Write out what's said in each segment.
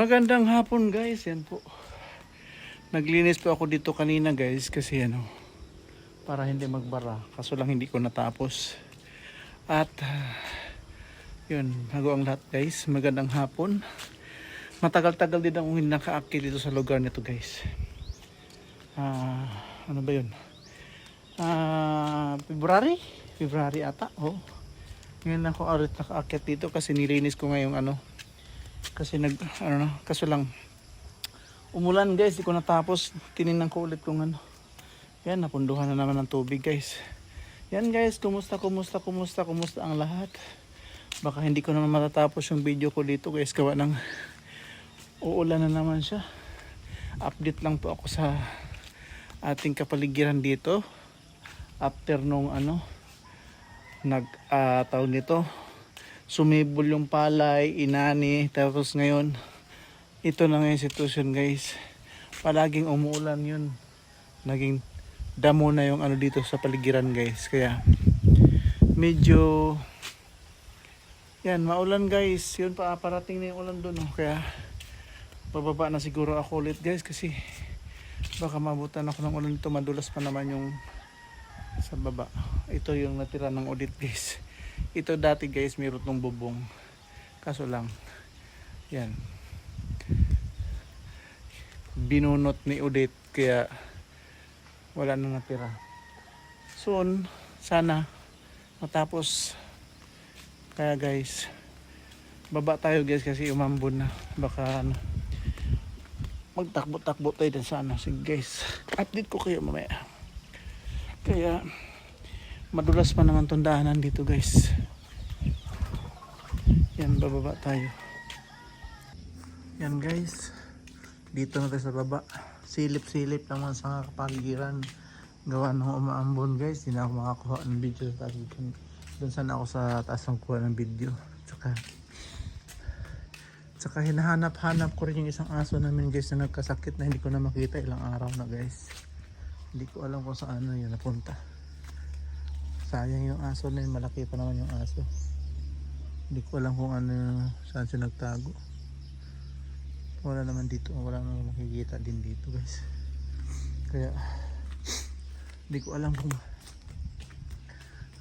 Magandang hapon guys, yan po. Naglinis po ako dito kanina guys kasi ano, para hindi magbara. Kaso lang hindi ko natapos. At ah, yun, bago ang lahat guys, magandang hapon. Matagal-tagal din akong nakaakit dito sa lugar nito guys. Ah, ano ba yun? Ah, February? February ata, oh. Ngayon ako ulit nakaakyat dito kasi nilinis ko ngayong ano, kasi nag ano na kaso lang umulan guys di ko natapos. Tiningnan ko ulit kung ano. Yan napunduhan na naman ng tubig guys. Yan guys kumusta kumusta kumusta kumusta ang lahat? Baka hindi ko naman matatapos yung video ko dito guys. Gawa ng uulan na naman siya. Update lang po ako sa ating kapaligiran dito. After nung ano nag uh, taon nito sumibol yung palay, inani, tapos ngayon, ito na ngayon sitwasyon guys. Palaging umuulan yun. Naging damo na yung ano dito sa paligiran guys. Kaya, medyo, yan, maulan guys. Yun pa, parating na yung ulan doon. Oh. Kaya, bababa na siguro ako ulit guys kasi baka mabutan ako ng ulan dito. Madulas pa naman yung sa baba. Ito yung natira ng audit guys. Ito dati guys, mayroon tong bubong. Kaso lang, yan. Binunot ni Udit kaya wala na natira. Soon, sana matapos. Kaya guys, baba tayo guys kasi umambon na. Baka ano, magtakbo-takbo tayo din sa ano. Sige guys, update ko kayo mamaya. Kaya, madulas pa naman tong daanan dito guys. Yan bababa tayo. Yan guys. Dito na tayo sa baba. Silip silip naman sa kapaligiran. Gawa ng umaambon guys. Hindi na ako makakuha ng video sa taas. Doon sana ako sa taas ng kuha ng video. Tsaka tsaka hinahanap-hanap ko rin yung isang aso namin guys na nagkasakit na hindi ko na makita ilang araw na guys. Hindi ko alam kung saan na yun napunta sayang yung aso na yun. Malaki pa naman yung aso. Hindi ko alam kung ano saan siya nagtago. Wala naman dito. Wala naman makikita din dito guys. Kaya hindi ko alam kung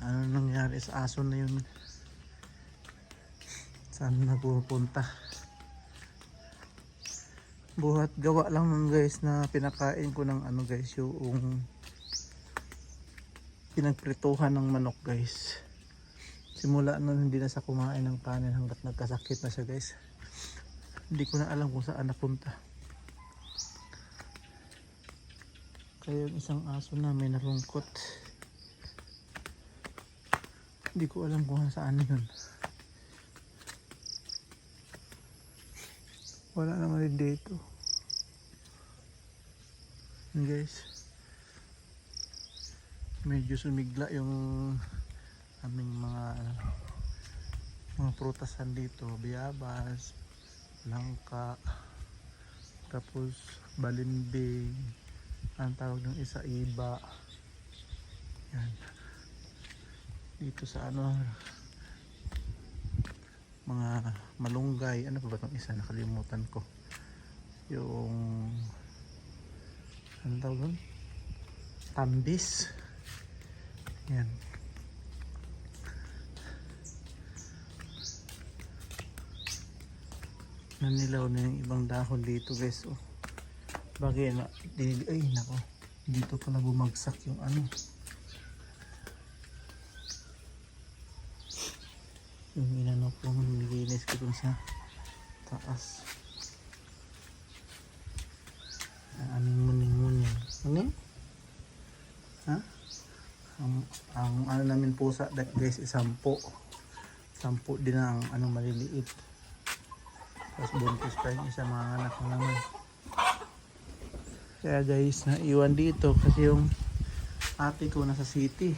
ano nangyari sa aso na yun. Saan na pupunta buhat gawa lang nun guys na pinakain ko ng ano guys yung pinagprituhan ng manok guys. Simula nun hindi na sa kumain ng kanin hanggat nagkasakit na siya guys. Hindi ko na alam kung saan napunta. Kaya yung isang aso namin nalungkot. Hindi ko alam kung saan yun. Wala naman dito. Guys medyo sumigla yung aming mga ano, mga prutasan dito. Biyabas langka tapos balimbing ang tawag ng isa iba. Yan. Dito sa ano mga malunggay. Ano pa ba itong isa? Nakalimutan ko. Yung ano tawag doon tambis yan. Nanilaw na yung ibang dahon dito guys. Oh. Bagay na. Ay nako. Dito pala bumagsak yung ano. Yung inano ko nilinis ko dun sa taas. Anong muning-muning. Ano yun? Ha? Ang, ang ano namin pusa that guys is sampo. Sampo din ang anong maliliit. Tapos buntis pa yung isa mga anak na naman. Kaya guys naiwan dito kasi yung ate ko nasa city.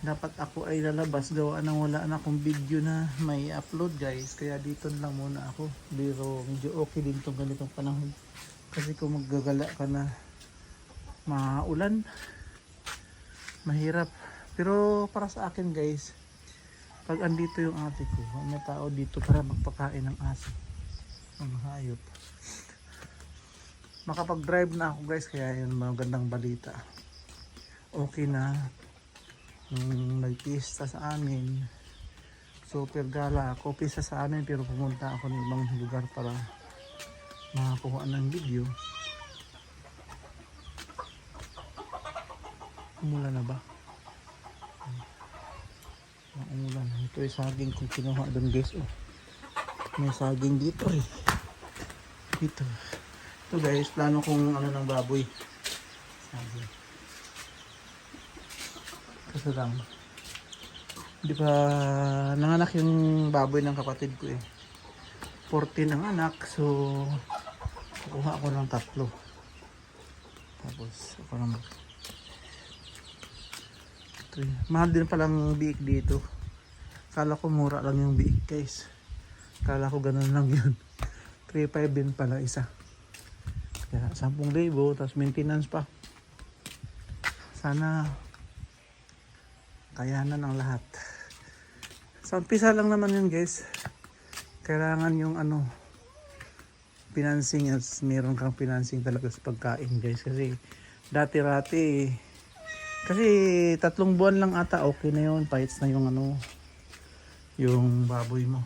Dapat ako ay lalabas. Gawa nang wala na akong video na may upload guys. Kaya dito lang muna ako. Pero medyo okay din tong ganitong panahon. Kasi kung maggagala ka na maulan mahirap pero para sa akin guys pag andito yung ate ko may tao dito para magpakain ng aso Ang hayop. Makapag-drive na ako guys kaya yun magandang balita. Okay na. Nung nag-pista sa amin. Super gala ako. Pista sa amin pero pumunta ako ng ibang lugar para makakuha ng video. umulan na ba? Hmm. Ang umulan ito yung saging kung kinuha doon guys oh. may saging dito eh. Dito. Ito guys plano kong ano ng baboy. Saging. Kasi lang. Di ba nanganak yung baboy ng kapatid ko eh. 14 ang anak so kukuha ako ng tatlo. Tapos ako ng 3. Mahal din pala palang biik dito. Kala ko mura lang yung biik guys. Kala ko ganun lang yun. 3.5 din pala isa. Kaya 10,000 tapos maintenance pa. Sana kayanan ang lahat. Sa umpisa lang naman yun guys. Kailangan yung ano financing at meron kang financing talaga sa pagkain guys kasi dati-rati kasi tatlong buwan lang ata okay na yun. Paits na yung ano yung baboy mo.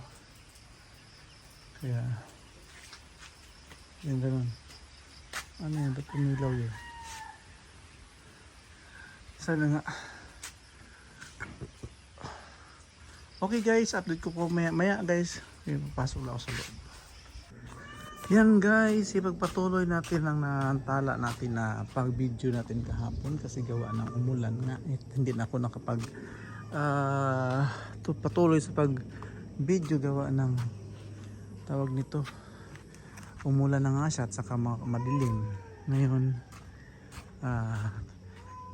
Kaya yun ganun. Ano yun? Ba't umilaw yun? Sana nga. Okay guys. Update ko po maya, maya guys. Ayun, pasok lang ako sa loob yan guys, ipagpatuloy natin ang naantala natin na pag-video natin kahapon kasi gawa ng umulan nga. Eh, hindi na ako nakapag tu- patuloy sa pag-video gawa ng tawag nito. Umulan na nga siya at saka ma- madilim. Ngayon, ah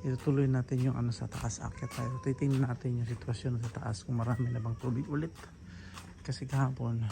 itutuloy natin yung ano sa taas. Akyat tayo. Titingnan natin yung sitwasyon sa taas kung marami na bang tubig ulit. Kasi kahapon,